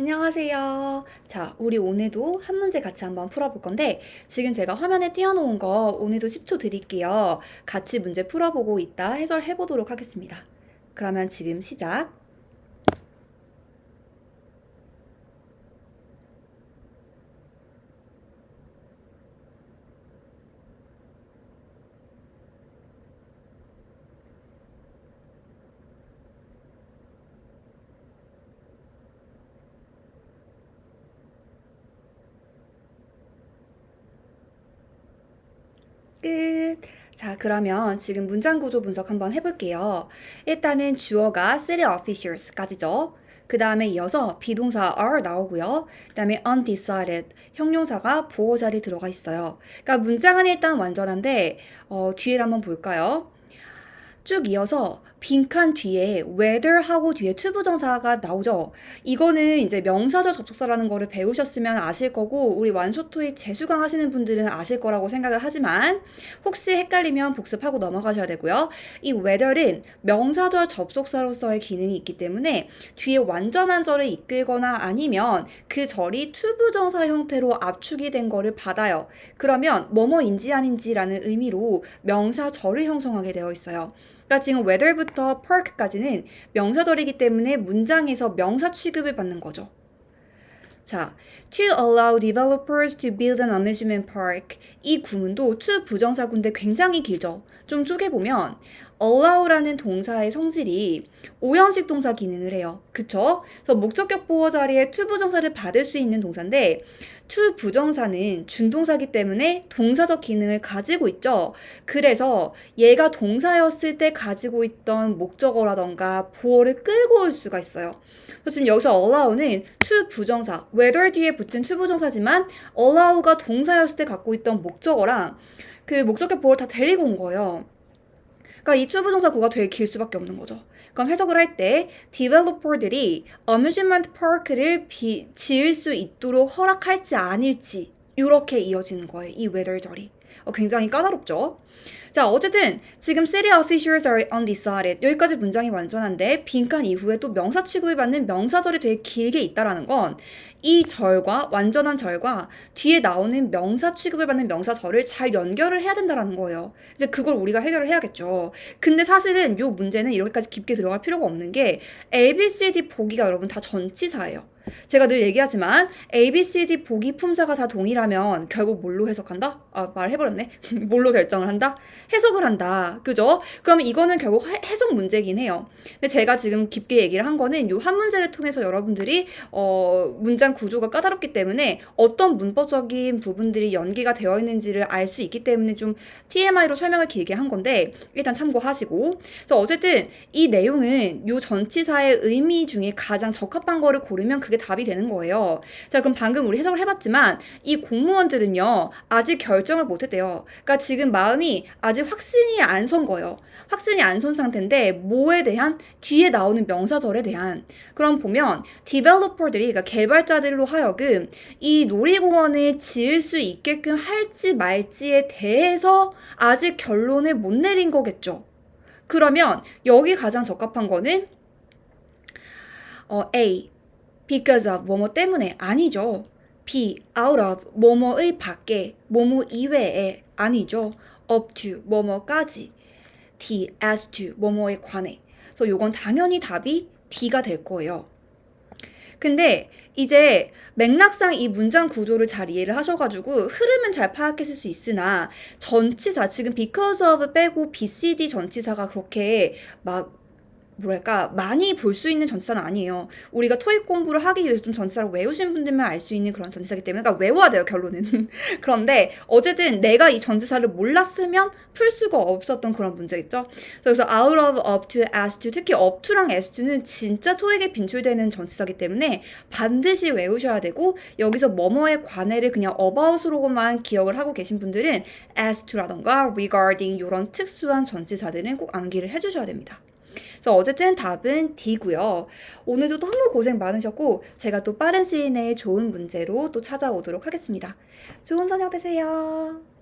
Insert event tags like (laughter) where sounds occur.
안녕하세요. 자, 우리 오늘도 한 문제 같이 한번 풀어볼 건데, 지금 제가 화면에 띄워놓은 거 오늘도 10초 드릴게요. 같이 문제 풀어보고 이따 해설해 보도록 하겠습니다. 그러면 지금 시작. 끝. 자, 그러면 지금 문장 구조 분석 한번 해볼게요. 일단은 주어가 city officials까지죠. 그 다음에 이어서 비동사 are 나오고요. 그 다음에 undecided 형용사가 보호 자리 들어가 있어요. 그러니까 문장은 일단 완전한데 어, 뒤를 한번 볼까요? 쭉 이어서 빈칸 뒤에 whether 하고 뒤에 투부정사가 나오죠. 이거는 이제 명사절 접속사라는 거를 배우셨으면 아실 거고 우리 완소토익 재수강 하시는 분들은 아실 거라고 생각을 하지만 혹시 헷갈리면 복습하고 넘어가셔야 되고요. 이 whether는 명사절 접속사로서의 기능이 있기 때문에 뒤에 완전한 절을 이끌거나 아니면 그 절이 투부정사 형태로 압축이 된 거를 받아요. 그러면 뭐뭐인지 아닌지라는 의미로 명사절을 형성하게 되어 있어요. 그러니까 지금 whether부터 park까지는 명사절이기 때문에 문장에서 명사 취급을 받는 거죠. 자, to allow developers to build an amusement park. 이 구문도 to 부정사구인데 굉장히 길죠. 좀 쪼개보면 allow라는 동사의 성질이 오형식 동사 기능을 해요. 그쵸? 그래서 목적격 보호 자리에 to 부정사를 받을 수 있는 동사인데 to 부정사는 준동사기 때문에 동사적 기능을 가지고 있죠. 그래서 얘가 동사였을 때 가지고 있던 목적어라던가 보호를 끌고 올 수가 있어요. 그래서 지금 여기서 allow는 to 부정사, whether 뒤에 붙은 to 부정사지만 allow가 동사였을 때 갖고 있던 목적어랑 그 목적격 보호를 다 데리고 온 거예요. 그러니까 이 to 부정사 구가 되게 길 수밖에 없는 거죠. 그럼 해석을 할 때 디벨로퍼들이 어뮤즈먼트 파크를 비, 지을 수 있도록 허락할지 아닐지 이렇게 이어지는 거예요. 이 whether절이. 어, 굉장히 까다롭죠. 자, 어쨌든 지금 city officials are undecided 여기까지 문장이 완전한데 빈칸 이후에 또 명사 취급을 받는 명사절이 되게 길게 있다라는 건 이 절과 완전한 절과 뒤에 나오는 명사 취급을 받는 명사절을 잘 연결을 해야 된다라는 거예요. 이제 그걸 우리가 해결을 해야겠죠. 근데 사실은 이 문제는 이렇게까지 깊게 들어갈 필요가 없는 게 A, B, C, D 보기가 여러분 다 전치사예요. 제가 늘 얘기하지만 A, B, C, D 보기 품사가 다 동일하면 결국 뭘로 해석한다? 아, 말해버렸네. (laughs) 뭘로 결정을 한다? 해석을 한다. 그죠? 그럼 이거는 결국 해, 해석 문제긴 해요. 근데 제가 지금 깊게 얘기를 한 거는 요한 문제를 통해서 여러분들이 어, 문장 구조가 까다롭기 때문에 어떤 문법적인 부분들이 연기가 되어 있는지를 알 수 있기 때문에 좀 TMI로 설명을 길게 한 건데 일단 참고하시고 그래서 어쨌든 이 내용은 요 전치사의 의미 중에 가장 적합한 거를 고르면 그게 답이 되는 거예요. 자, 그럼 방금 우리 해석을 해봤지만 이 공무원들은요 아직 결정을 못 했대요. 그러니까 지금 마음이 아직 확신이 안 선 거예요. 확신이 안 선 상태인데 뭐에 대한 뒤에 나오는 명사절에 대한 그럼 보면 디벨로퍼들이 그러니까 개발자들로 하여금 이 놀이공원을 지을 수 있게끔 할지 말지에 대해서 아직 결론을 못 내린 거겠죠. 그러면 여기 가장 적합한 거는 어, A because of 뭐뭐 때문에 아니죠. B out of 뭐뭐의 밖에 뭐뭐 이외에 아니죠. up to 뭐뭐까지. D as to 뭐뭐에 관해. 그래서 요건 당연히 답이 D가 될 거예요. 근데 이제 맥락상 이 문장 구조를 잘 이해를 하셔가지고 흐름은 잘 파악했을 수 있으나 전치사 지금 because of 빼고 BCD 전치사가 그렇게 막 뭐랄까 많이 볼 수 있는 전치사는 아니에요. 우리가 토익 공부를 하기 위해서 좀 전치사를 외우신 분들만 알 수 있는 그런 전치사기 때문에 그러니까 외워야 돼요 결론은. (laughs) 그런데 어쨌든 내가 이 전치사를 몰랐으면 풀 수가 없었던 그런 문제겠죠. 그래서 out of, up to, as to 특히 up to랑 as to는 진짜 토익에 빈출되는 전치사기 때문에 반드시 외우셔야 되고 여기서 뭐뭐에 관해를 그냥 about으로만 기억을 하고 계신 분들은 as to라던가 regarding 이런 특수한 전치사들은 꼭 암기를 해주셔야 됩니다. 그래서 어쨌든 답은 D고요. 오늘도 너무 고생 많으셨고 제가 또 빠른 시일 내에 좋은 문제로 또 찾아오도록 하겠습니다. 좋은 저녁 되세요.